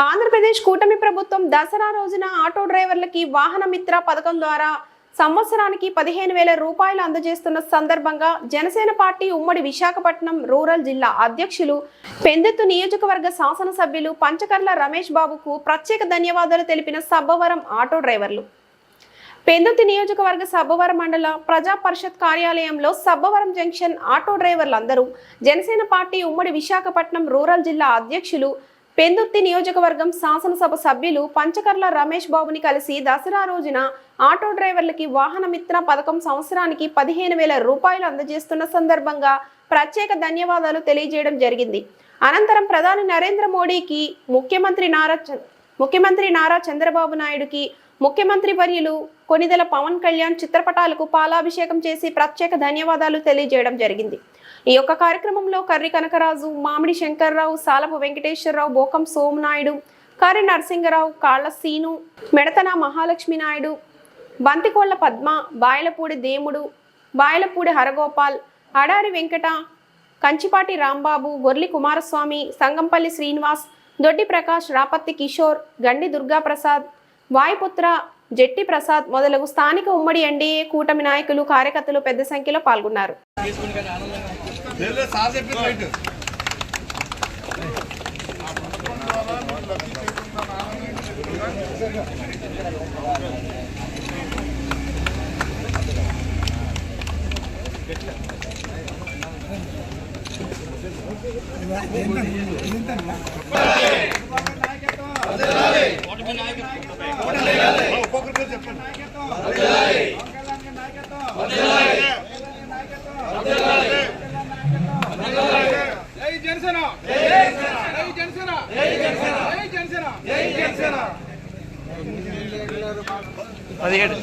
ఆంధ్రప్రదేశ్ కూటమి ప్రభుత్వం దసరా రోజున ఆటో డ్రైవర్లకి వాహన మిత్ర పథకం ద్వారా సంవత్సరానికి పదిహేను వేల రూపాయలు అందజేస్తున్న సందర్భంగా జనసేన పార్టీ ఉమ్మడి విశాఖపట్నం రూరల్ జిల్లా అధ్యక్షులు పెందెత్తు నియోజకవర్గ శాసనసభ్యులు పంచకర్ల రమేష్ బాబుకు ప్రత్యేక ధన్యవాదాలు తెలిపిన సబ్బవరం ఆటో డ్రైవర్లు. పెందుతి నియోజకవర్గ సబ్బవరం మండల ప్రజా పరిషత్ కార్యాలయంలో సబ్బవరం జంక్షన్ ఆటో డ్రైవర్లందరూ జనసేన పార్టీ ఉమ్మడి విశాఖపట్నం రూరల్ జిల్లా అధ్యక్షులు పెందుర్తి నియోజకవర్గం శాసనసభ సభ్యులు పంచకర్ల రమేష్ బాబుని కలిసి దసరా రోజున ఆటో డ్రైవర్లకి వాహనమిత్ర పథకం సంవత్సరానికి పదిహేను వేల రూపాయలు అందజేస్తున్న సందర్భంగా ప్రత్యేక ధన్యవాదాలు తెలియజేయడం జరిగింది. అనంతరం ప్రధాని నరేంద్ర మోడీకి ముఖ్యమంత్రి నారా ముఖ్యమంత్రి నారా చంద్రబాబు నాయుడుకి ముఖ్యమంత్రి వర్యులు కొనిదెల పవన్ కళ్యాణ్ చిత్రపటాలకు పాలాభిషేకం చేసి ప్రత్యేక ధన్యవాదాలు తెలియజేయడం జరిగింది. ఈ యొక్క కార్యక్రమంలో కర్రి కనకరాజు మామిడి శంకర్రావు సాలపు వెంకటేశ్వరరావు బోకం సోమనాయుడు కర్రి నరసింగరావు కాళ్ళ సీను మెడతన మహాలక్ష్మి నాయుడు బంతికోళ్ళ పద్మ బాయలపూడి దేముడు బాయలపూడి హరగోపాల్ అడారి వెంకట కంచిపాటి రాంబాబు గొర్లి కుమారస్వామి సంగంపల్లి శ్రీనివాస్ దొడ్డి ప్రకాష్ రాపత్తి కిషోర్ గండి దుర్గాప్రసాద్ వాయుపుత్ర జెట్టి ప్రసాద్ మొదలగు స్థానిక ఉమ్మడి ఎన్డీఏ కూటమి నాయకులు కార్యకర్తలు పెద్ద సంఖ్యలో పాల్గొన్నారు. ఏంటన్నా? సార్ చెప్పింది రైట్ ఒక్కొక్కరి జై జనసేన జై జనసేన జై జనసేన జై జనసేన పదిహేడు.